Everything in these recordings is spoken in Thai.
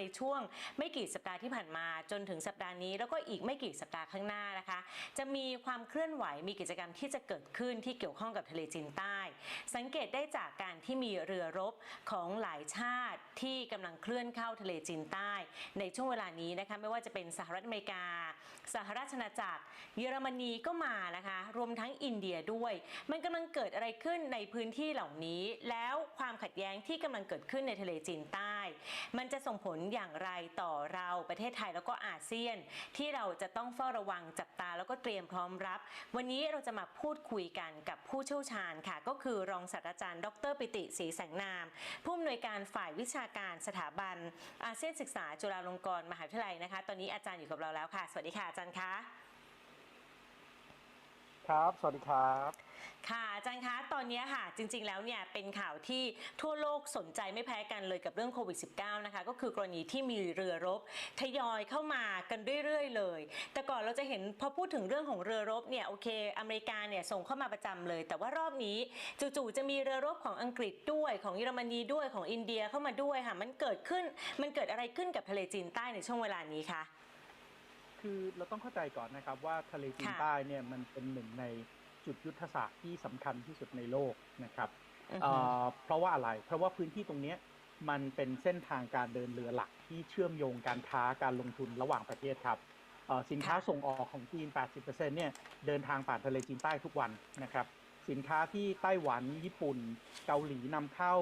ในช่วงไม่กี่สัปดาห์ที่ผ่านมาจนถึงสัปดาห์นี้ แล้วก็อีกไม่กี่สัปดาห์ข้างหน้านะคะ จะมีความเคลื่อนไหวมีกิจกรรมที่จะเกิดขึ้นที่เกี่ยวข้องกับทะเลจีนใต้ สังเกตได้จากการที่มีเรือรบของหลายชาติที่กำลังเคลื่อนเข้าทะเลจีนใต้ ในช่วงเวลานี้นะคะไม่ว่าจะเป็นสหรัฐอเมริกา สหราชอาณาจักร เยอรมนีก็มานะคะ รวมทั้งอินเดียด้วย มันกำลังเกิดอะไรขึ้นในพื้นที่เหล่านี้ แล้วความขัดแย้งที่กำลังเกิดขึ้นในทะเลจีนใต้ มันจะส่งผลอย่างไรต่อเราประเทศไทยแล้วก็อาเซียน ที่เราจะต้องเฝ้าระวังจับตาแล้วก็เตรียมพร้อมรับ วันนี้เราจะมาพูดคุยกันกับผู้เชี่ยวชาญค่ะ ก็คือรองศาสตราจารย์ ดรปิติศรีแสงนาม ผู้อำนวยการฝ่ายวิชาการสถาบันอาเซียนศึกษาจุฬาลงกรณ์มหาวิทยาลัยนะคะ ตอนนี้อาจารย์อยู่กับเราแล้วค่ะ สวัสดีค่ะอาจารย์คะ ครับ สวัสดีครับ ค่ะอาจารย์คะตอนนี้ค่ะจริง ๆ แล้วเนี่ยเป็นข่าวที่ทั่วโลกสนใจไม่แพ้กันเลยกับเรื่องโควิด -19 นะคะก็คือกรณีที่มีเรือรบทยอยเข้ามากันเรื่อยๆเลย แต่ก่อนเราจะเห็นพอพูดถึงเรื่องของเรือรบเนี่ยโอเค อเมริกาเนี่ยส่งเข้ามาประจำเลย แต่ว่ารอบนี้จู่ๆจะมีเรือรบของอังกฤษด้วยของเยอรมนีด้วยของอินเดียเข้ามาด้วยค่ะมันเกิดขึ้นมันเกิดอะไรขึ้นกับทะเลจีนใต้ในช่วงเวลานี้คะ คือเราต้องเข้าใจก่อนนะครับว่าทะเลจีนค่ะใต้เนี่ยมันเป็นหนึ่งในจุดยุทธศาสตร์ที่สำคัญที่สุดในโลกนะครับอือเอ่ฮึอเพราะว่าอะไร เพราะว่าพื้นที่ตรงเนี้ยมันเป็นเส้นทางการเดินเรือหลักที่เชื่อมโยงการค้าการลงทุนระหว่างประเทศครับเอ่อสินค้าส่งออกของจีน 80%เนี่ยเดินทางผ่านทะเลจีนใต้ทุกวันนะครับ สินค้าที่ไต้หวัน ญี่ปุ่น เกาหลีนำเข้า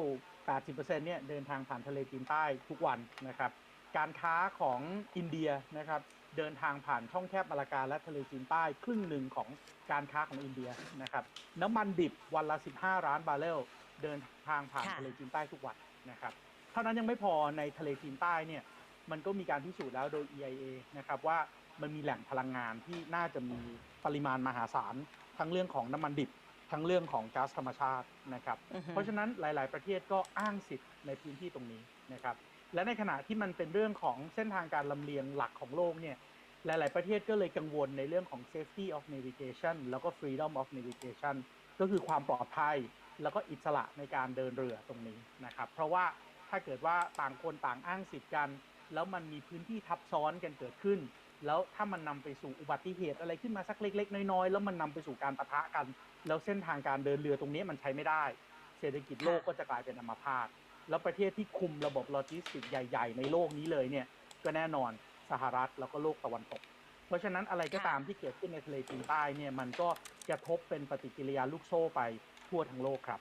80%เนี่ยเดินทางผ่านทะเลจีนใต้ทุกวันนะครับ การค้าของอินเดียนะครับ เดินทางผ่านช่องแคบมาลากาและทะเลจีนใต้ครึ่งหนึ่งของการค้าของอินเดียนะครับ น้ำมันดิบวันละ 15 ล้านบาร์เรลเดินทางผ่านค่ะทะเลจีนใต้ทุกวันนะครับ เท่านั้นยังไม่พอในทะเลจีนใต้เนี่ยมันก็มีการพิสูจน์แล้วโดย EIA นะครับว่ามันมีแหล่งพลังงานที่น่าจะมีปริมาณมหาศาล ทั้งเรื่องของน้ำมันดิบ ทั้งเรื่องของก๊าซธรรมชาตินะครับอือฮึเพราะฉะนั้นหลาย ๆ ประเทศก็อ้างสิทธิ์ในพื้นที่ตรงนี้นะครับและในขณะที่มันเป็นเรื่องของเส้นทางการลำเลียงหลักของโลกเนี่ย หลาย ๆ ประเทศก็เลยกังวลในเรื่องของ safety of navigation แล้วก็ freedom of navigation ก็คือความปลอดภัยแล้วก็อิสระในการเดินเรือตรงนี้นะครับ เพราะว่าถ้าเกิดว่าต่างคนต่างอ้างสิทธิ์กัน แล้วมันมีพื้นที่ทับซ้อนกันเกิดขึ้น แล้วถ้ามันนำไปสู่อุบัติเหตุอะไรขึ้นมาสักเล็ก ๆ น้อย ๆ แล้วมันนำไปสู่การปะทะกัน แล้วเส้นทางการเดินเรือตรงนี้มันใช้ไม่ได้ เศรษฐกิจโลกก็จะกลายเป็นอัมพาตแล้วประเทศที่คุมระบบโลจิสติกส์ใหญ่ ๆ ในโลกนี้เลยเนี่ยก็แน่นอน สหรัฐแล้วก็โลกตะวันตก เพราะฉะนั้นอะไรก็ค่ะตามที่เกิดขึ้นในทะเลจีนใต้เนี่ยมันก็กระทบเป็นปฏิกิริยาลูกโซ่ไปทั่วทั้งโลกครับ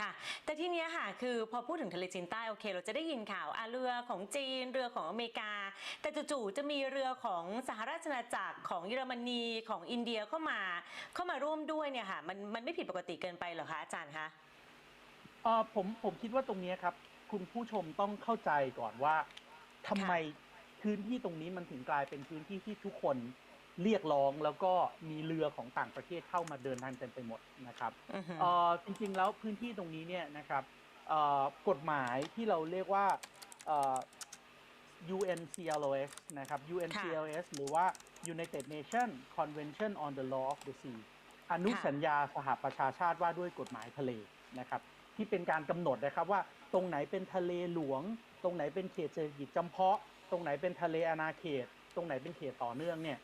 ค่ะ แต่ที่เนี้ยค่ะ คือพอพูดถึงทะเลจีนใต้โอเค เราจะได้ยินข่าวอะเรือของจีนเรือของอเมริกา แต่จู่ๆจะมีเรือของสหราชอาณาจักรของเยอรมนีของอินเดียเข้ามาเข้ามาร่วมด้วยเนี่ยค่ะ มันมันไม่ผิดปกติเกินไปเหรอคะอาจารย์คะเออผมผมคิดว่าตรงเนี้ยครับ คุณผู้ชมต้องเข้าใจก่อนว่าทำไม พื้นที่ตรงนี้มันถึงกลายเป็นพื้นที่ที่ทุกคนเรียกร้องแล้วก็มีเรือของต่างประเทศเข้ามาเดินทางเต็มไปหมดนะครับอือฮึเอ่อจริงๆแล้วพื้นที่ตรงนี้เนี่ยนะครับเอ่อกฎหมายที่เราเรียกว่าเอ่อ UNCLOS นะครับ UNCLOS หรือว่า United Nations Convention on the Law of the Sea อนุสัญญาสหประชาชาติว่าด้วยกฎหมายทะเลนะครับที่เป็นการกำหนดนะครับว่าตรงไหนเป็นทะเลหลวง ตรงไหนเป็นเขตเศรษฐกิจจำเพาะ ตรงไหนเป็นทะเลอาณาเขต ตรงไหนเป็นเขตต่อเนื่องเนี่ย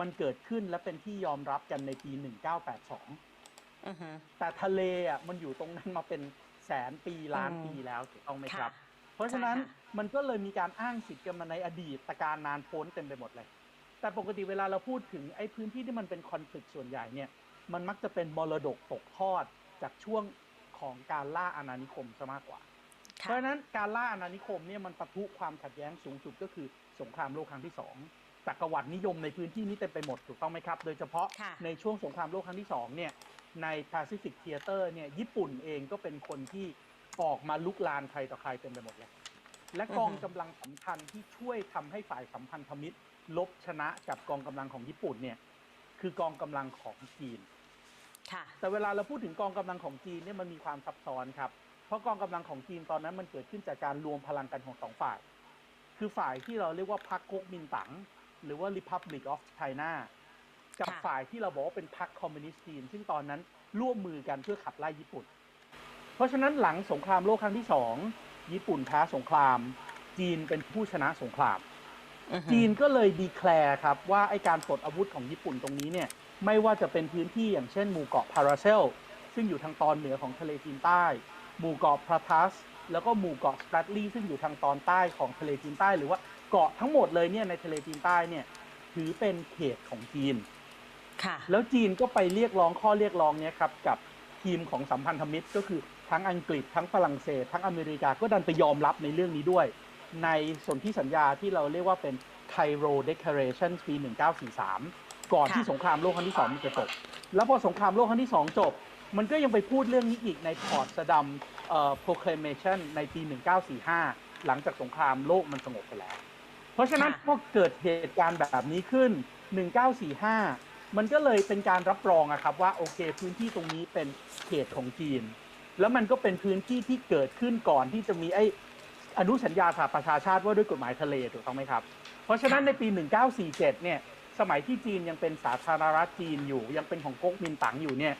มันเกิดขึ้นและเป็นที่ยอมรับกันในปี 1982อือฮึแต่ทะเลอะมันอยู่ตรงนั้นมาเป็นแสนปีล้านอืมปีแล้วถูกต้องไหมคค่ะรับ เพราะฉะนั้นใช่ค่ะมันก็เลยมีการอ้างสิทธิ์กันมาในอดีตตการนานพ้นเต็มไปหมดเลย แต่ปกติเวลาเราพูดถึงไอ้พื้นที่ที่มันเป็นคอนฟ lict ส่วนใหญ่เนี่ย มันมักจะเป็นมรดกตกทอดจากช่วงของการล่าอาณานิคมซะมากกว่าค่ะ เพราะฉะนั้นการล่าอาณานิคมเนี่ยมันปะทุความขัดแย้งสูงสุดก็คือสงครามโลกครั้งที่สองจักรวรรดินิยมในพื้นที่นี้เต็มไปหมดถูกต้องไหมครับ โดยเฉพาะค่ะในช่วงสงครามโลกครั้งที่สองเนี่ยใน Pacific Theater เนี่ยญี่ปุ่นเองก็เป็นคนที่ออกมาลุกลานใครต่อใครเต็มไปหมดเลยและกองอือฮึกำลังสำคัญที่ช่วยทำให้ฝ่ายสัมพันธมิตร ลบชนะกับกองกำลังของญี่ปุ่นเนี่ยคือกองกำลังของจีนค่ะแต่เวลาเราพูดถึงกองกำลังของจีนเนี่ยมันมีความซับซ้อนครับ เพราะกองกำลังของจีนตอนนั้นมันเกิดขึ้นจากการรวมพลังกันของสองฝ่าย คือฝ่ายที่เราเรียกว่าพรรคก๊กมินตั๋งหรือว่า Republic of China กับค่ะฝ่ายที่เราบอกว่าเป็นพรรคคอมมิวนิสต์จีน ซึ่งตอนนั้นร่วมมือกันเพื่อขับไล่ญี่ปุ่น เพราะฉะนั้นหลังสงครามโลกครั้งที่สองญี่ปุ่นแพ้สงครามจจีนเป็นผู้ชนะสงครามอือฮึจีนก็เลยดีแคลร์ครับว่าไอการปลดอาวุธของญี่ปุ่นตรงนี้เนี่ยไม่ว่าจะเป็นพื้นที่อย่างเช่นหมู่เกาะพาราเซลซึ่งอยู่ทางตอนเหนือของทะเลจีนใต้ หมู่เกาะพราทัส แล้วก็หมู่เกาะสแปรตลีซึ่งอยู่ทางตอนใต้ของทะเลจีนใต้ หรือว่าเกาะทั้งหมดเลยเนี่ยในทะเลจีนใต้เนี่ยถือเป็นเขตของจีนค่ะแล้วจีนก็ไปเรียกร้องข้อเรียกร้องเนี้ยครับกับทีมของสัมพันธมิตรก็คือทั้งอังกฤษทั้งฝรั่งเศส ทั้งอเมริกาก็ดันไปยอมรับในเรื่องนี้ด้วย ในสนธิสัญญาที่เราเรียกว่าเป็น Cairo Declaration ปี 1943 ก่อนค่ะที่สงครามโลกครั้งที่สองมันจะจบ แล้วพอสงครามโลกครั้งที่สองจบ มันก็ยังไปพูดเรื่องนี้อีกในพอร์ตสดัมเอ่อ proclamation ในปี 1945 หลังจากสงครามโลกมันสงบไปแล้ว เพราะฉะนั้นค่ะพอเกิดเหตุการณ์แบบนี้ขึ้น 1945 มันก็เลยเป็นการรับรองอะครับว่าโอเคพื้นที่ตรงนี้เป็นเขตของจีน แล้วมันก็เป็นพื้นที่ที่เกิดขึ้นก่อนที่จะมีไอ้อนุสัญญาสหประชาชาติว่าด้วยกฎหมายทะเลถูกต้องไหมครับ เพราะฉะนั้นค่ะในปี 1947 เนี่ย สมัยที่จีนยังเป็นสาธารณรัฐจีนอยู่ ยังเป็นของก๊กมินตั๋งอยู่เนี่ย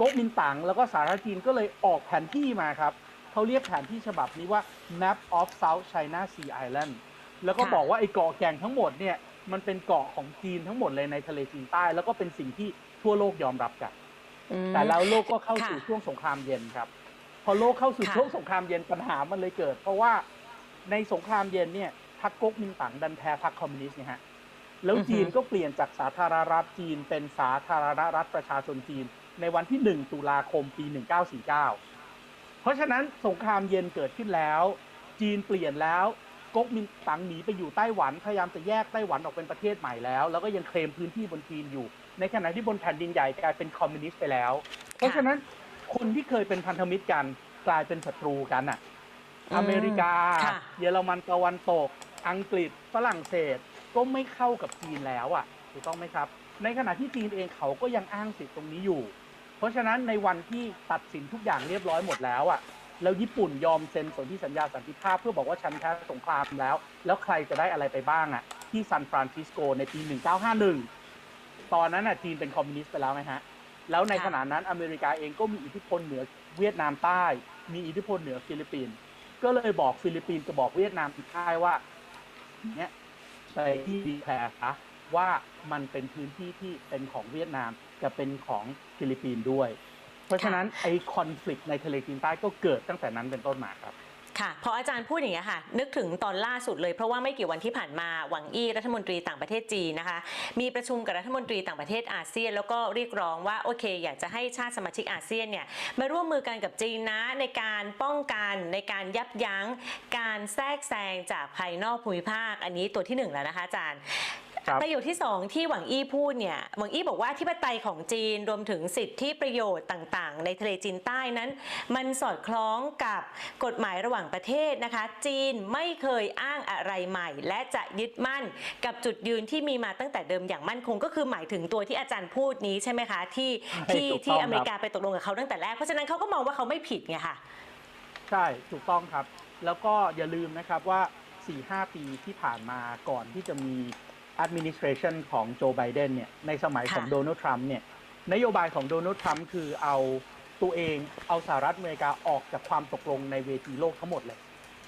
ก๊กมินตั๋งแล้วก็สาธารณรัฐจีนก็เลยออกแผนที่มาครับเขาเรียกแผนที่ฉบับนี้ว่า Map of South China Sea Island แล้วก็ค่ะบอกว่าไอ้เกาะแก่งทั้งหมดเนี่ยมันเป็นเกาะของจีนทั้งหมดเลยในทะเลจีนใต้ แล้วก็เป็นสิ่งที่ทั่วโลกยอมรับกันอืมแต่แล้วโลกก็เข้าสู่ค่ะช่วงสงครามเย็นครับ พอโลกเข้าสู่ค่ะช่วงสงครามเย็นปัญหามันเลยเกิด เพราะว่าในสงครามเย็นเนี่ยพรรคก๊กมินตั๋งดันแพ้พรรคคอมมิวนิสต์เนี่ยฮะแล้วจีนก็เปลี่ยนจากสาธารณรัฐจีนเป็นสาธารณรัฐประชาชนจีน ในวันที่ 1 ตุลาคมปี 1949 เพราะฉะนั้นสงครามเย็นเกิดขึ้นแล้ว จีนเปลี่ยนแล้วก๊กมินตั๋งหนีไปอยู่ไต้หวันพยายามจะแยกไต้หวันออกเป็นประเทศใหม่แล้ว แล้วก็ยังเคลมพื้นที่บนจีนอยู่ ในขณะที่บนแผ่นดินใหญ่กลายเป็นคอมมิวนิสต์ไปแล้ว เพราะฉะนั้นคนที่เคยเป็นพันธมิตรกันกลายเป็นศัตรูกันอะอืมอเมริกาค่ะเยอรมันตะวันตก อังกฤษฝรั่งเศสก็ไม่เข้ากับจีนแล้วอะถูกต้องไหมครับ ในขณะที่จีนเองเขาก็ยังอ้างสิทธิ์ตรงนี้อยู่ เพราะฉะนั้นในวันที่ตัดสินทุกอย่างเรียบร้อยหมดแล้วอะแล้วญี่ปุ่นยอมเซ็นสนธิสัญญาสันติภาพเพื่อบอกว่าฉันแพ้สงครามแล้ว แล้วใครจะได้อะไรไปบ้างอะ ที่ซานฟรานซิสโกในปี 1951 ตอนนั้นอะจีนเป็นคอมมิวนิสต์ไปแล้วไหมฮะ แล้วในขณะนั้นอเมริกาเองก็มีอิทธิพลเหนือเวียดนามใต้ มีอิทธิพลเหนือฟิลิปปินส์ก็เลยบอกฟิลิปปินส์จะบอกเวียดนามใต้ว่า เนี่ยไปที่ดีแคร์ซะ ว่ามันเป็นพื้นที่ที่เป็นของเวียดนามจะเป็นของฟิลิปปินส์ด้วย เพราะฉะนั้นไอ้คอน FLICT ในทะเลจีนใต้ก็เกิดตั้งแต่นั้นเป็นต้นมาครับค่ะพออาจารย์พูดอย่างนี้ยค่ะ นึกถึงตอนล่าสุดเลยเพราะว่าไม่กี่วันที่ผ่านมาหวังอี้รัฐมนตรีต่างประเทศจีนนะคะ มีประชุมกับรัฐมนตรีต่างประเทศอาเซียน แล้วก็เรียกร้องว่าโอเค อยากจะให้ชาติสมาชิกอาเซียนเนี่ยมาร่วมมือกันกับจีนนะในการป้องกันในการยับยั้ง การแทรกแซงจากภายนอกภูมิภาค อันนี้ตัวที่หนึ่งแล้วนะคะอาจารย์ครับ ประโยคที่ 2 ที่หวังอี้พูดเนี่ย หวังอี้บอกว่าที่ปไตยของจีนรวมถึงสิทธิประโยชน์ต่างๆ ในทะเลจีนใต้นั้น มันสอดคล้องกับกฎหมายระหว่างประเทศนะคะ จีนไม่เคยอ้างอะไรใหม่ และจะยึดมั่นกับจุดยืนที่มีมาตั้งแต่เดิมอย่างมั่นคง ก็คือหมายถึงตัวที่อาจารย์พูดนี้ใช่ไหมคะที่ใช่ที่ถูกต้องที่ครับอเมริกาไปตกลงกับเขาตั้งแต่แรกเพราะฉะนั้นเขาก็มองว่าเขาไม่ผิดไงค่ะใช่ถูกต้องครับ แล้วก็อย่าลืมนะครับว่า4-5 ปีที่ผ่านมาก่อนที่จะมี administration ของโจไบเดนเนี่ยในสมัยของค่ะโดนัลด์ทรัมป์เนี่ยนโยบายของโดนัลด์ทรัมป์คือเอาตัวเองเอาสหรัฐอเมริกาออกจากความตกลงในเวทีโลกทั้งหมดเลย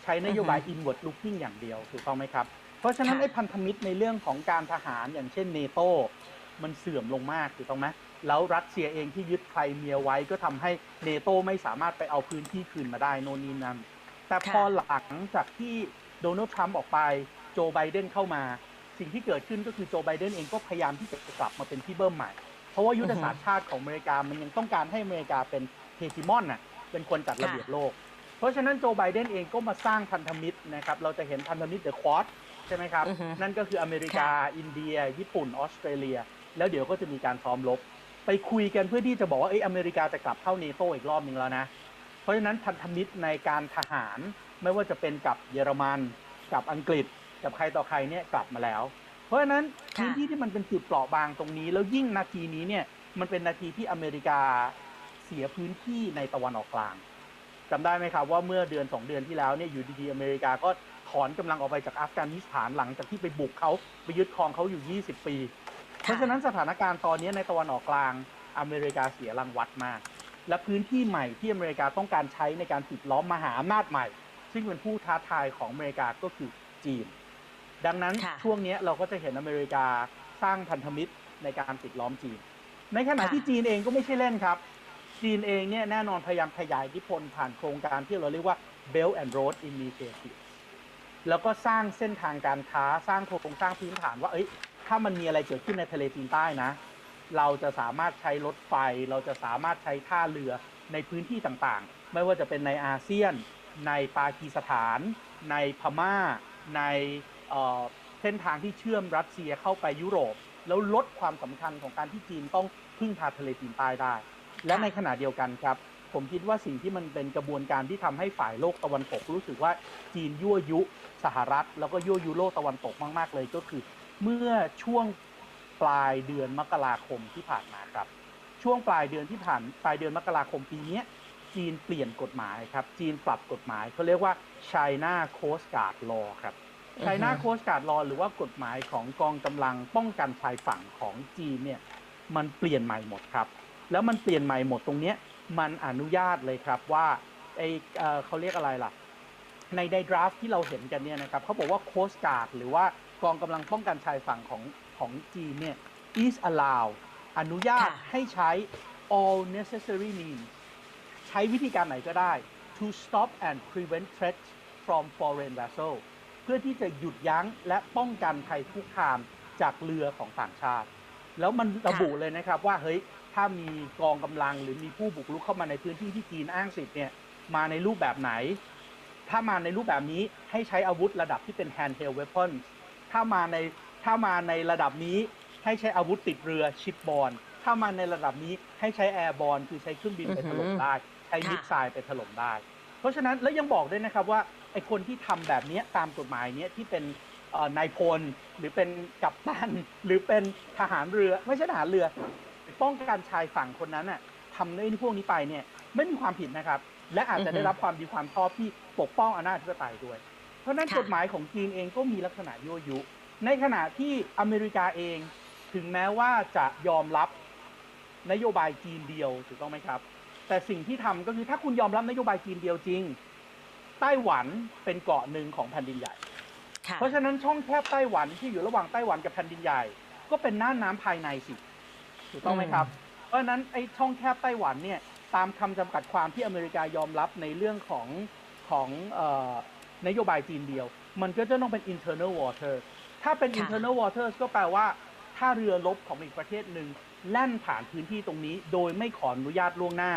ใช้นโยบาย inward looking อย่างเดียวถูกต้องไหมครับ เพราะฉะนั้นค่ะไอ้พันธมิตรในเรื่องของการทหารอย่างเช่นเนโตมันเสื่อมลงมากถูกต้องไหมแล้วรัสเซียเองที่ยึดไครเมียไว้ก็ทำให้เนโตไม่สามารถไปเอาพื้นที่คืนมาได้โน่นนี่นั่นแต่พอค่ะหลังจากที่โดนัลด์ทรัมป์ออกไปโจไบเดนเข้ามา สิ่งที่เกิดขึ้นก็คือโจไบเดนเองก็พยายามที่จะกลับมาเป็นที่เบิ้มใหม่ เพราะว่ายุทธศาสตร์ชาติของอเมริกามันยังต้องการให้อเมริกาเป็นเฮจิมอนน่ะเป็นคนจัดระเบียบโลก เพราะฉะนั้นโจไบเดนเองก็มาสร้างพันธมิตรนะครับเราจะเห็นพันธมิตรเดอะควอดใช่ไหมครับอือฮึนั่นก็คืออเมริกา อินเดีย ญี่ปุ่น ออสเตรเลีย แล้วเดี๋ยวก็จะมีการซ้อมรบไปคุยกันเพื่อที่จะบอกว่าเอยอเมริกาจะกลับเข้าเนโตอีกรอบหนึ่งแล้วนะ เพราะฉะนั้นพันธมิตรในการทหารไม่ว่าจะเป็นกับเยอรมัน กับอังกฤษ กับใครต่อใครเนี่ยกลับมาแล้ว เพราะฉะนั้นค่ะพื้นที่ที่มันเป็นจุดเปราะบางตรงนี้ แล้วยิ่งนาทีนี้เนี่ยมันเป็นนาทีที่อเมริกาเสียพื้นที่ในตะวันออกกลางจำได้ไหมครับว่าเมื่อเดือนสองเดือนที่แล้วเนี่ยอยู่ดีๆอเมริกาก็ถอนกำลังออกไปจากอัฟกานิสถานหลังจากที่ไปบุกเขาไปยึดครองเขาอยู่ 20 ปี เพราะฉะนั้นสถานการณ์ตอนนี้ในตะวันออกกลางอเมริกาเสียรังวัดมาก และพื้นที่ใหม่ที่อเมริกาต้องการใช้ในการปิดล้อมมหาอำนาจใหม่ ซึ่งเป็นผู้ท้าทายของอเมริกาก็คือจีน ดังนั้นค่ะ ช่วงเนี้ยเราก็จะเห็นอเมริกาสร้างพันธมิตรในการปิดล้อมจีน ในขณะค่ะที่จีนเองก็ไม่ใช่เล่นครับ จีนเองเนี่ยแน่นอนพยายามขยายอิทธิพลผ่านโครงการที่เราเรียกว่า Belt and Road Initiative แล้วก็สร้างเส้นทางการค้าสร้างโครงสร้างพื้นฐานว่าเอ้ยถ้ามันมีอะไรเกิดขึ้นในทะเลจีนใต้นะ เราจะสามารถใช้รถไฟ เราจะสามารถใช้ท่าเรือในพื้นที่ต่างๆ ไม่ว่าจะเป็นในอาเซียน ในปากีสถาน ในพม่า ใน เส้นทางที่เชื่อมรัสเซียเข้าไปยุโรป แล้วลดความสำคัญของการที่จีนต้องพึ่งพาทะเลจีนใต้ได้ และในขณะเดียวกันครับ ผมคิดว่าสิ่งที่มันเป็นกระบวนการที่ทำให้ฝ่ายโลกตะวันตกรู้สึกว่าจีนยั่วยุสหรัฐ แล้วก็ยั่วยุโลกตะวันตกมาก ๆ เลยก็คือ เมื่อช่วงปลายเดือนมกราคมที่ผ่านมาครับ ช่วงปลายเดือนที่ผ่านปลายเดือนมกราคมปีนี้จีนเปลี่ยนกฎหมายครับ จีนปรับกฎหมายเขาเรียกว่า China Coast Guard Law ครับ China Coast Guard Law หรือว่ากฎหมายของกองกำลังป้องกันชายฝั่งของจีนเนี่ยมันเปลี่ยนใหม่หมดครับ แล้วมันเปลี่ยนใหม่หมดตรงเนี้ยมันอนุญาตเลยครับว่าไอเอ่อเขาเรียกอะไรล่ะ ในไดดราฟที่เราเห็นกันเนี่ยนะครับเขาบอกว่า Coast Guard หรือว่ากองกำลังป้องกันชายฝั่งของของจีนเนี่ย is allow อนุญาตค่ะให้ใช้ all necessary means ใช้วิธีการไหนก็ได้ to stop and prevent threats from foreign vessel เพื่อที่จะหยุดยั้งและป้องกันภัยคุกคามจากเรือของต่างชาติ แล้วมันระบุเลยนะครับว่าเฮ้ยถ้ามีกองกำลังหรือมีผู้บุกรุกเข้ามาในพื้นที่ที่จีนอ้างสิทธิ์เนี่ยมาในรูปแบบไหน ถ้ามาในรูปแบบนี้ให้ใช้อาวุธระดับที่เป็น handheld weapon ถ้ามาในถ้ามาในระดับนี้ให้ใช้อาวุธติดเรือชิปบอลถ้ามาในระดับนี้ให้ใช้แอร์บอลคือใช้เครื่องบินไปถล่มได้ ใช้ค่ะมิสไซล์ไปถล่มได้ เพราะฉะนั้นแล้วยังบอกด้วยนะครับว่า ไอคนที่ทำแบบเนี้ยตามกฎหมายเนี้ยที่เป็นเอ่อนายพลหรือเป็นกัปตันหรือเป็นทหารเรือ ไม่ใช่ทหารเรือ ป้องกันชายฝั่งคนนั้นน่ะทำในพวกนี้ไปเนี่ยไม่มีความผิดนะครับ และอาจจะได้รับความดีความชอบที่ปกป้องอำนาจอธิปไตยด้วย เพราะฉะนั้นค่ะกฎหมายของจีนเองก็มีลักษณะยั่วยุ ในขณะที่อเมริกาเอง ถึงแม้ว่าจะยอมรับนโยบายจีนเดียวถูกต้องไหมครับ แต่สิ่งที่ทำก็คือถ้าคุณยอมรับนโยบายจีนเดียวจริง ไต้หวันเป็นเกาะหนึ่งของแผ่นดินใหญ่ ค่ะเพราะฉะนั้นช่องแคบไต้หวันที่อยู่ระหว่างไต้หวันกับแผ่นดินใหญ่ ก็เป็นน่านน้ำภายในสิถูกต้องไหมครับ เพราะฉะนั้นไอ้ช่องแคบไต้หวันเนี่ยตามคำจำกัดความที่อเมริกายอมรับในเรื่องของของเอ่อนโยบายจีนเดียว มันก็จะต้องเป็น internal water ถ้าเป็น ค่ะ internal water ก็แปลว่า ถ้าเรือรบของอีกประเทศหนึ่งแล่นผ่านพื้นที่ตรงนี้ โดยไม่ขออนุญาตล่วงหน้า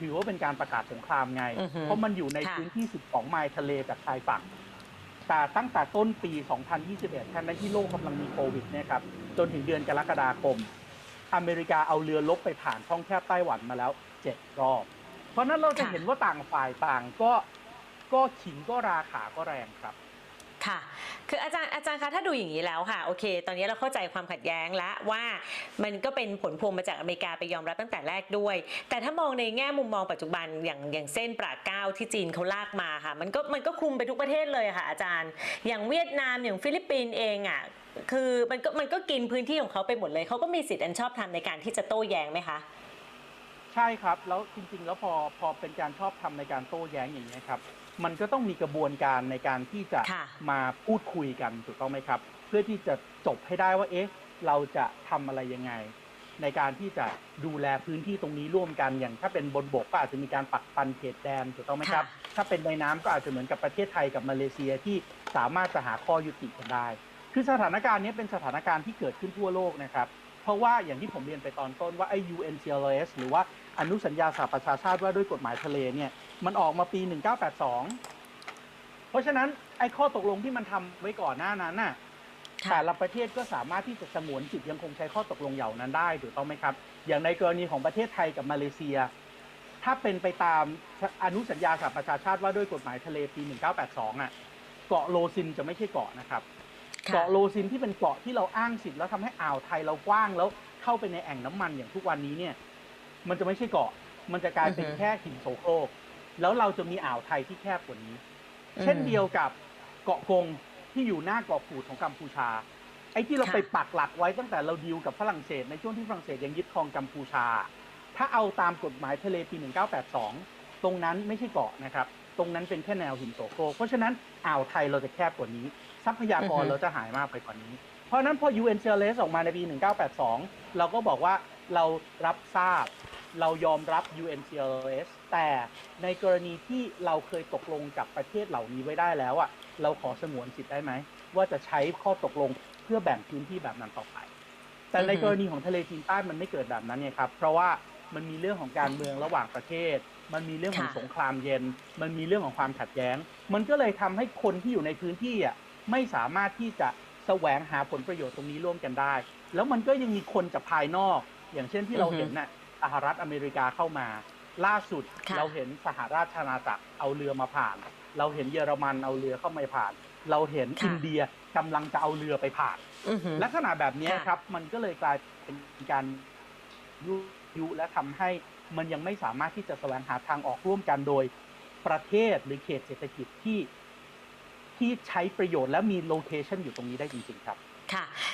ถือว่าเป็นการประกาศสงครามไง อือฮึเพราะมันอยู่ในค่ะ พื้นที่ 12 ไมล์ทะเลจากชายฝั่ง แต่ตั้งแต่ต้นปี 2021ทั้งที่โลกกำลังมีโควิดเนี่ยครับ จนถึงเดือนกรกฎาคม อเมริกาเอาเรือลบไปผ่านช่องแคบไต้หวันมาแล้ว 7 รอบ เพราะฉะนั้นเราจะค่ะ เห็นว่าต่างฝ่ายต่างก็ก็ขิงก็ราขาก็แรงครับ ค่ะ คืออาจารย์อาจารย์คะถ้าดูอย่างนี้แล้วค่ะโอเค ตอนนี้เราเข้าใจความขัดแย้งแล้วว่ามันก็เป็นผลพวงมาจากอเมริกาไปยอมรับตั้งแต่แรกด้วย แต่ถ้ามองในแง่มุมมองปัจจุบันอย่างอย่างเส้นปราดเก้าที่จีนเขาลากมาค่ะ มันก็มันก็คลุมไปทุกประเทศเลยค่ะ อาจารย์ อย่างเวียดนามอย่างฟิลิปปินส์เองอะคือมันก็มันก็กินพื้นที่ของเขาไปหมดเลยเขาก็มีสิทธิ์อันชอบทำในการที่จะโต้แย้งไหมคะ ใช่ครับ แล้วจริง ๆ แล้วพอพอเป็นการชอบทำในการโต้แย้งอย่างนี้ยครับ มันก็ต้องมีกระบวนการในการที่จะค่ะมาพูดคุยกันถูกต้องไหมครับ เพื่อที่จะจบให้ได้ว่าเอ๊ะ เราจะทำอะไรยังไง ในการที่จะดูแลพื้นที่ตรงนี้ร่วมกันอย่าง ถ้าเป็นบนบกก็อาจจะมีการปักปันเขตแดนถูกต้องไหมครับค่ะถ้าเป็นในน้ำก็อาจจะเหมือนกับประเทศไทยกับมาเลเซียที่สามารถจะหาข้อยุติกันได้ คือสถานการณ์นี้เป็นสถานการณ์ที่เกิดขึ้นทั่วโลกนะครับ เพราะว่าอย่างที่ผมเรียนไปตอนต้นว่าไอ้ UNCLOS หรือว่า อนุสัญญาสหประชาชาติว่าด้วยกฎหมายทะเลเนี่ยมันออกมาปี 1982 เพราะฉะนั้นไอ้ข้อตกลงที่มันทำไว้ก่อนหน้านั้นน่ะค่ะแต่ละประเทศก็สามารถที่จะสงวนสิทธิ์ยังคงใช้ข้อตกลงเหล่านั้นได้ถูกต้องไหมครับ อย่างในกรณีของประเทศไทยกับมาเลเซีย ถ้าเป็นไปตามอนุสัญญาสหประชาชาติว่าด้วยกฎหมายทะเลปี 1982 อะ เกาะโลซินจะไม่ใช่เกาะนะครับค่ะเกาะโลซินที่เป็นเกาะที่เราอ้างสิทธิ์แล้วทำให้อ่าวไทยเรากว้างแล้วเข้าไปในแอ่งน้ำมันอย่างทุกวันนี้เนี่ย มันจะไม่ใช่เกาะ มันจะกลายเป็นอือฮึ แค่หินโสโครก แล้วเราจะมีอ่าวไทยที่แคบกว่านี้ เช่นเดียวกับเกาะกงที่อยู่หน้าเกาะกูดของกัมพูชา ไอ้ที่เราค่ะ ไปปักหลักไว้ตั้งแต่เราดีลกับฝรั่งเศสในช่วงที่ฝรั่งเศสยังยึดครองกัมพูชา ถ้าเอาตามกฎหมายทะเลปี 1982 ตรงนั้นไม่ใช่เกาะนะครับ ตรงนั้นเป็นแค่แนวหินโสโครกเพราะฉะนั้นอ่าวไทยเราจะแคบกว่านี้ ทรัพยากรอือฮึ เราจะหายมากไปกว่านี้ เพราะฉะนั้นพอ UNCLOS ออกมาในปี 1982 เราก็บอกว่าเรารับทราบ เรายอมรับ UNCLOS แต่ในกรณีที่เราเคยตกลงกับประเทศเหล่านี้ไว้ได้แล้วอะเราขอสงวนสิทธิ์ได้ไหม ว่าจะใช้ข้อตกลงเพื่อแบ่งพื้นที่แบบนั้นต่อไป แต่ในอือฮึกรณีของทะเลจีนใต้มันไม่เกิดแบบนั้นเนี่ยครับ เพราะว่ามันมีเรื่องของการเมืองระหว่างประเทศ มันมีเรื่องของค่ะสงครามเย็น มันมีเรื่องของความขัดแย้ง มันก็เลยทำให้คนที่อยู่ในพื้นที่อะไม่สามารถที่จะแสวงหาผลประโยชน์ตรงนี้ร่วมกันได้ แล้วมันก็ยังมีคนจากภายนอก อย่างเช่นที่เราอือฮึเห็นน่ะส หรัฐอเมริกาเข้ามา ล่าสุดค่ะเราเห็นสหราชอาณาจักรเอาเรือมาผ่าน เราเห็นเยอรมันเอาเรือเข้ามาผ่าน เราเห็นค่ะอินเดียกำลังจะเอาเรือไปผ่านอือหือลักษณะแบบนี้ค่ะครับ มันก็เลยกลายเป็นการยุยุและทำให้มันยังไม่สามารถที่จะแสวงหาทางออกร่วมกันโดยประเทศหรือเขตเศรษฐกิจที่ที่ใช้ประโยชน์และมีโลเคชันอยู่ตรงนี้ได้จริง ๆ ครับ ค่ะ